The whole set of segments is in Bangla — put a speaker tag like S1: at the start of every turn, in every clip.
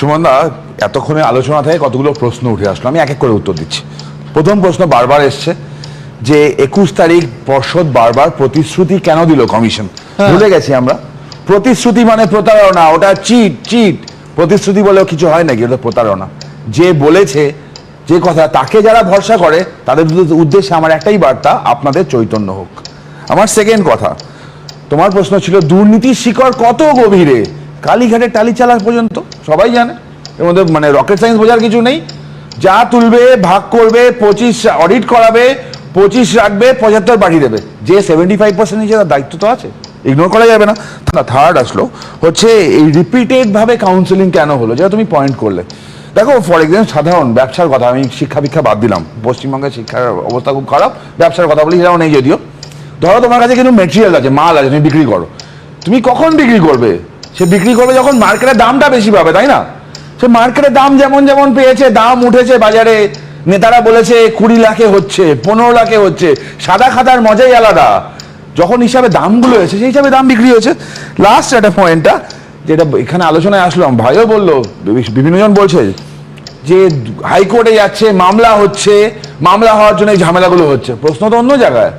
S1: সুমনদা এতক্ষণে আলোচনা থেকে কতগুলো প্রশ্ন উঠে আসলো আমি এক এক করে উত্তর দিচ্ছি। প্রথম প্রশ্ন বারবার এসছে যে একুশ তারিখ পর্ষদ বারবার প্রতিশ্রুতি কেন দিল কমিশন? ভুলে গেছি আমরা। প্রতিশ্রুতি মানে প্রতারণা ওটা চিট চিট। প্রতিশ্রুতি বলেও কিছু হয় নাকি? ওটা প্রতারণা। যে বলেছে যে কথা তাকে যারা ভরসা করে তাদের উদ্দেশ্যে আমার একটাই বার্তা আপনাদের চৈতন্য হোক। আমার সেকেন্ড কথা তোমার প্রশ্ন ছিল দুর্নীতির শিকড় কত গভীরে? কালীঘাটের টালি চালা পর্যন্ত, সবাই জানে। এর মধ্যে মানে রকেট সায়েন্স বোঝার কিছু নেই। যা তুলবে, ভাগ করবে, পঁচিশ অডিট করাবে, পঁচিশ রাখবে, পঁচাত্তর পাঠিয়ে দেবে। যে সেভেন্টি ফাইভ পার্সেন্ট নিচে তার দায়িত্ব তো আছে ইগনোর করা যাবে না। থার্ড আসলো, হচ্ছে এই রিপিটেডভাবে কাউন্সেলিং কেন হলো, যেটা তুমি পয়েন্ট করলে। দেখো ফর এক্সাম্পল সাধারণ ব্যবসার কথা, আমি শিক্ষা ভিক্ষা বাদ দিলাম। পশ্চিমবঙ্গের শিক্ষার অবস্থা খুব খারাপ, ব্যবসার কথা বলি, সেটাও নেই যদিও। ধরো তোমার কাছে কিন্তু মেটেরিয়াল আছে, মাল আছে, তুমি বিক্রি করো। তুমি কখন বিক্রি করবে? সে বিক্রি করবে যখন মার্কেটের দামটা বেশি পাবে, তাই না? সে মার্কেটের দাম যেমন যেমন পেয়েছে, দাম উঠেছে বাজারে। নেতারা বলেছে, কুড়ি লাখে হচ্ছে, পনেরো লাখে হচ্ছে, সাদা খাতার মজাই আলাদা। যখন হিসাবে দামগুলো এসে সেই হিসাবে দাম বিক্রি হয়েছে। লাস্ট একটা পয়েন্টটা যেটা এখানে আলোচনায় আসলাম ভাইও বলল, বিভিন্নজন বলছে যে হাইকোর্টে যাচ্ছে, মামলা হচ্ছে, মামলা হওয়ার জন্য এই ঝামেলাগুলো হচ্ছে। প্রশ্ন তো অন্য জায়গায়।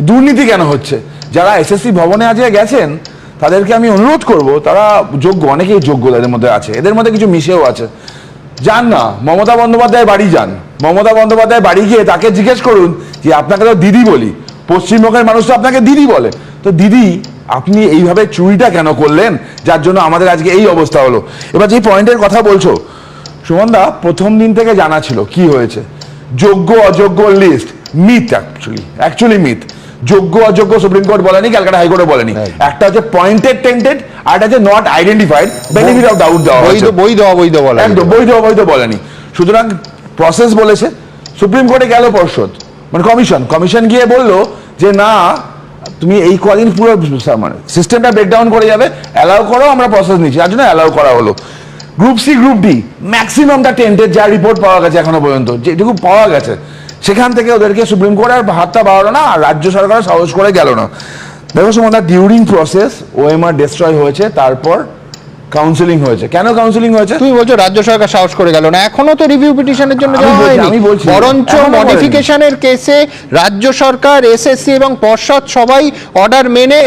S1: দুর্নীতি কেন হচ্ছে? যারা এসএসসি ভবনে আজকে গেছেন তাদেরকে আমি অনুরোধ করব, তারা যোগ্য, অনেকেই যোগ্য এদের মধ্যে আছে, এদের মধ্যে কিছু মিশেও আছে। যান না, মমতা বন্দ্যোপাধ্যায় বাড়ি যান। মমতা বন্দ্যোপাধ্যায় বাড়ি গিয়ে তাকে জিজ্ঞেস করুন যে, আপনাকে তো দিদি বলি। পশ্চিমবঙ্গের মানুষ তো আপনাকে দিদি বলে। তো দিদি, আপনি এইভাবে চুরিটা কেন করলেন? যার জন্য আমাদের আজকে এই অবস্থা হলো। এবার যে পয়েন্টের কথা বলছো সুমনদা প্রথম দিন থেকে জানা ছিল কি হয়েছে। যোগ্য, অযোগ্য list, myth actually actually myth. যোগ্য অযোগ্য সুপ্রিম কোর্ট বলেনি ক্যালকাটা হাইকোর্টে বলেনি। একটা হচ্ছে পয়েন্টেড টেন্টেড আর একটা হচ্ছে not identified benefit of doubt দেওয়া
S2: বৈধ বৈধ অবৈধ বলা
S1: একদম বৈধ অবৈধ বলেনি। সুতরাং প্রসেস বলেছে সুপ্রিম কোর্টে গেল পর্ষদ মানে কমিশন কমিশন গিয়ে বলল যে না তুমি এই কদিন পুরো মানে সিস্টেমটা ব্রেকডাউন করে যাবে অ্যালাউ করো আমরা প্রসেস নিচ্ছি। তার জন্য অ্যালাউ করা হলো। গ্রুপ সি গ্রুপ ডি ম্যাক্সিমামটা টেন্টের যা রিপোর্ট পাওয়া গেছে এখনও পর্যন্ত যেটুকু পাওয়া গেছে। সেখান থেকে ওদেরকে সুপ্রিম কোর্ট আর হাতটা বাড়ালো না আর রাজ্য সরকার সাহস করে গেল না। দেখো সুমন্দা ডিউরিং প্রসেস ওএমআর ডিস্ট্রয় হয়েছে তারপর কাউন্সিলিং হয়েছে। কেন কাউন্সিলিং হয়েছে?
S2: তুমি বলছো রাজ্য সরকার সাহস করে গেল না এখনও তো রিভিউ পিটিশনের জন্য যাওয়া হয়নি।
S1: আমি বলছি।
S2: বরঞ্চ মডিফিকেশনের কেসে রাজ্য সরকার এসএসসি এবং পর্ষদ সবাই অর্ডার মেনে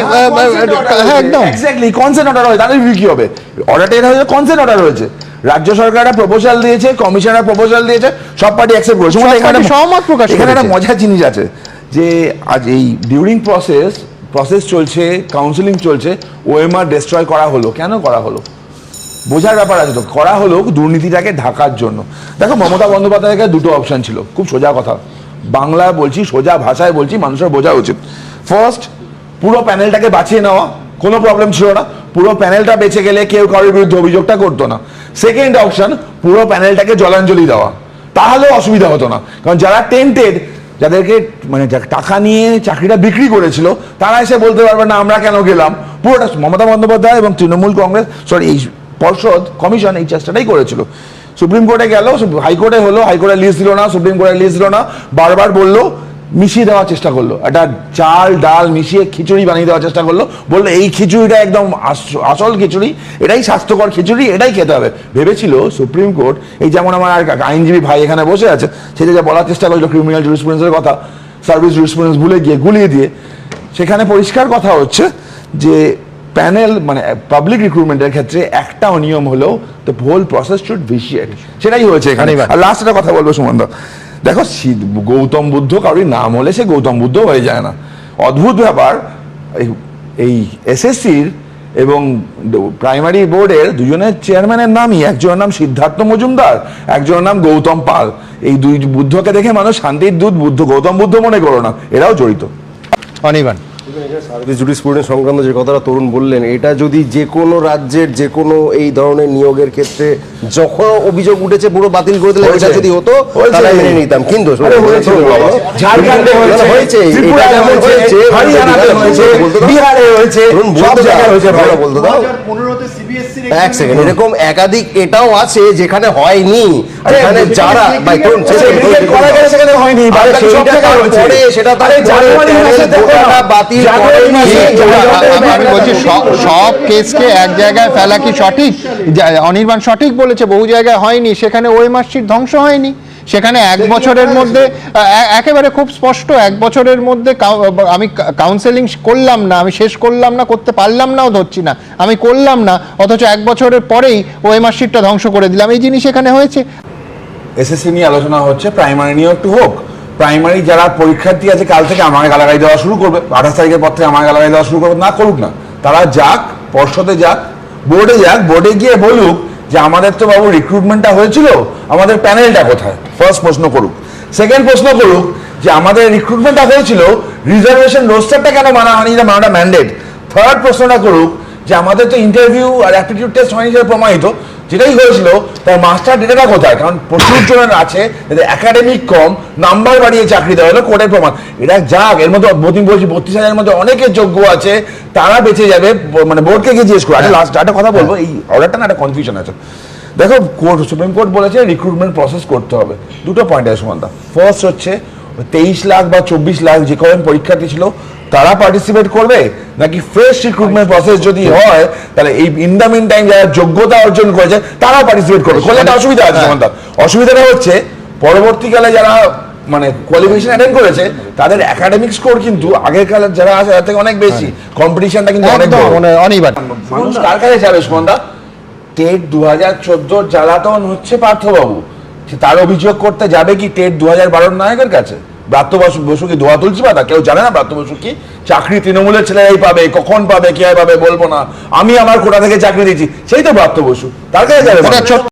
S2: হ্যাঁ একদম।
S1: এক্স্যাক্টলি কনসেন্ট অর্ডার হয়েছে। তাদের রিভিউ কি হবে? অর্ডারটা এটা হয়েছে কনসেন্ট অর্ডার হয়েছে। রাজ্য সরকার একটা প্রপোজাল দিয়েছে কমিশনার প্রপোজাল দিয়েছে সব পার্টি অ্যাকসেপ্ট করেছে। মানে এখানে
S2: সহমত প্রকাশ
S1: এখানে একটা মজার জিনিস আছে যে আজ এই ডিউরিং প্রসেস প্রসেস চলছে কাউন্সিলিং চলছে ওএমআর ডিস্ট্রয় করা হলো। কেন করা হলো? বোঝার ব্যাপার আছে তো। করা হলো দুর্নীতিটাকে ঢাকার জন্য। দেখো মমতা বন্দ্যোপাধ্যায়কে দুটো অপশন ছিল খুব সোজা কথা। বাংলা বলছি সোজা ভাষায় বলছি মানুষের বোঝা উচিত। ফার্স্ট পুরো প্যানেলটাকে বাঁচিয়ে নেওয়া কোনো প্রবলেম ছিল না। পুরো প্যানেলটা বেঁচে গেলে কেউ কারোর বিরুদ্ধে অভিযোগটা করতো না। সেকেন্ড অপশন পুরো প্যানেলটাকে জলাঞ্জলি দেওয়া। তাহলেও অসুবিধা হতো না। কারণ যারা টেন্টেড যাদেরকে মানে টাকা নিয়ে চাকরিটা বিক্রি করেছিল, তারা এসে বলতে পারবে, না, আমরা কেন গেলাম? পুরোটা মমতা বন্দ্যোপাধ্যায় এবং তৃণমূল কংগ্রেস সরি এই পর্ষদ, কমিশন এই চেষ্টাটাই করেছিল। সুপ্রিম কোর্টে গেল, হাইকোর্টে হলো, হাইকোর্টে লিস্ট দিল না, সুপ্রিম কোর্টে লিস্ট দিল না, বারবার বলল মিশিয়ে দেওয়ার চেষ্টা করল। একটা চাল ডাল মিশিয়ে খিচুড়ি বানিয়ে দেওয়ার চেষ্টা করল। বলল এই খিচুড়িটা একদম আসল খিচুড়ি এটাই স্বাস্থ্যকর খিচুড়ি এটাই খেতে হবে। ভেবেছিল সুপ্রিম কোর্ট এই যেমন আমার আর আইনজীবী ভাই এখানে বসে আছে সেটা যা বলার চেষ্টা করল ক্রিমিনাল জুরিসপ্রুডেন্সের কথা সার্ভিস জুরিসপ্রুডেন্স ভুলে গিয়ে গুলিয়ে দিয়ে সেখানে পরিষ্কার কথা হচ্ছে যে প্যানেল মানে পাবলিক রিক্রুটমেন্টের ক্ষেত্রে একটা অনিয়ম হলেও the whole process should vitiate সেটাই হয়েছে এখানে। আর লাস্ট একটা কথা বলব সুমন্ত দেখো গৌতম বুদ্ধ কারোর নাম হলে সে গৌতম বুদ্ধ হয়ে যায় না। অদ্ভুত ব্যাপার, এই- এই এসএসসির এবং প্রাইমারি বোর্ডের দুজনের চেয়ারম্যানের নামই, একজনের নাম সিদ্ধার্থ মজুমদার, একজনের নাম গৌতম পাল। এই দুই বুদ্ধকে দেখে মানুষ শান্তির দুধ বুদ্ধ, গৌতম বুদ্ধ মনে করো না, এরাও জড়িত।
S2: অনির্বাণ।
S3: সার্ভিস জুডিসপ্রুডেন্স সংক্রান্ত যে কথাটা তরুণ বললেন এটা যদি যে কোনো রাজ্যের যে কোনো এই ধরনের নিয়োগের ক্ষেত্রে যখন অভিযোগ উঠেছে পুরো বাতিল করে দিলে এটা যদি হতো তাহলে মেনে নিতাম। কিন্তু
S1: আরে
S3: এক সেকেন্ড এরকম একাধিক এটাও আছে যেখানে হয়নি। এখানে যারা
S1: সেখানে হয়নি
S3: সেটা বাতিল
S2: আমি- বলছি সব সব কেসকে এক জায়গায় ফেলা কি সঠিক? অনির্বাণ সঠিক বলেছে বহু জায়গায় হয়নি সেখানে ওই মাসির ধ্বংস হয়নি। সেখানে এক বছরের মধ্যে একেবারে খুব স্পষ্ট এক বছরের মধ্যে আমি কাউন্সেলিং করলাম না আমি শেষ করলাম না করতে পারলাম নাও ধরছি না। আমি করলাম না অথচ এক বছরের পরেই ওই মাসিরটা ধ্বংস করে দিলাম। এই জিনিস এখানে হয়েছে।
S1: এসএসসি নিয়ে আলোচনা হচ্ছে প্রাইমারি নিয়েও একটু হোক। প্রাইমারি যারা পরীক্ষার্থী আছে কাল থেকে আমাকে গালাগালি দেওয়া শুরু করবে। আঠাশ তারিখের পর থেকে আমাকে গালাগালি দেওয়া শুরু করবে না করুক না। তারা যাক পর্ষদে যাক বোর্ডে যাক বোর্ডে গিয়ে বলুক যে আমাদের তো বাবু রিক্রুটমেন্টটা হয়েছিল, আমাদের প্যানেলটা কোথায়? ফার্স্ট প্রশ্ন করুক। সেকেন্ড প্রশ্ন করুক, যে আমাদের রিক্রুটমেন্টটা হয়েছিল রিজার্ভেশন রোস্টারটা কেন মানা হয়নি, এটা মানাটা ম্যান্ডেট থার্ড প্রশ্নটা করুক, যে আমাদের তো ইন্টারভিউ আর অ্যাপটিটিউড টেস্ট হয়নি যেটা প্রমাণিত যেটাই হয়েছিল, তার মাস্টার ডেটাটা কোথায়? কারণ প্রচুর জনের আছে যাদের একাডেমিক কম নাম্বার বাড়িয়ে চাকরি দেওয়া হলো কোর্টের প্রমাণ। এটা যাক, এর মধ্যে মতিন বলছি, বত্রিশ হাজারের মধ্যে অনেকে যোগ্য আছে, তারা বেঁচে যাবে মানে বোর্ডকে গিয়ে জিজ্ঞেস করে। একটা লাস্ট একটা কথা বলব, এই অর্ডারটা না, একটা কনফিউশন আছে। দেখো কোর্ট সুপ্রিম কোর্ট বলেছে রিক্রুটমেন্ট প্রসেস করতে হবে। দুটো পয়েন্ট আছে সুমন্ত ফার্স্ট হচ্ছে তেইশ লাখ বা চব্বিশ লাখ যে কজন পরীক্ষার্থী ছিল তারা পার্টিসিপেট করবে? নাকি ফ্রেশ রিক্রুটমেন্ট প্রসেস যদি হয় তাহলে এই ইন দ্য মিন টাইম যারা যোগ্যতা অর্জন করেছে তারা পার্টিসিপেট করবে। করলে একটা অসুবিধা আছে সুমন্ত অসুবিধাটা হচ্ছে পরবর্তীকালে যারা মানে কোয়ালিফিকেশন অ্যাটেন্ড করেছে তাদের একাডেমিক স্কোর কিন্তু আগের কালের যারা আছে তার থেকে অনেক বেশি। কম্পিটিশনটা কিন্তু অনেক
S2: মানে অনির্বাণ
S1: মানুষ কার কাছে যাবে সুমনদা? টেট দু হাজার চোদ্দোর জ্বালাতন হচ্ছে পার্থবাবু। সে তার অভিযোগ করতে যাবে কি টেট দু হাজার বারোর নায়কের কাছে? ব্রাত্য বসু বসু কি ধোয়া তুলছে বা কেউ জানে না? ব্রাত্য বসু কি চাকরি তৃণমূলের ছেলেরাই পাবে? কখন পাবে? কে পাবে? বলব না। আমি আমার কোটা থেকে চাকরি দিচ্ছি সেই তো ব্রাত্য বসু। তার কাছে যাবে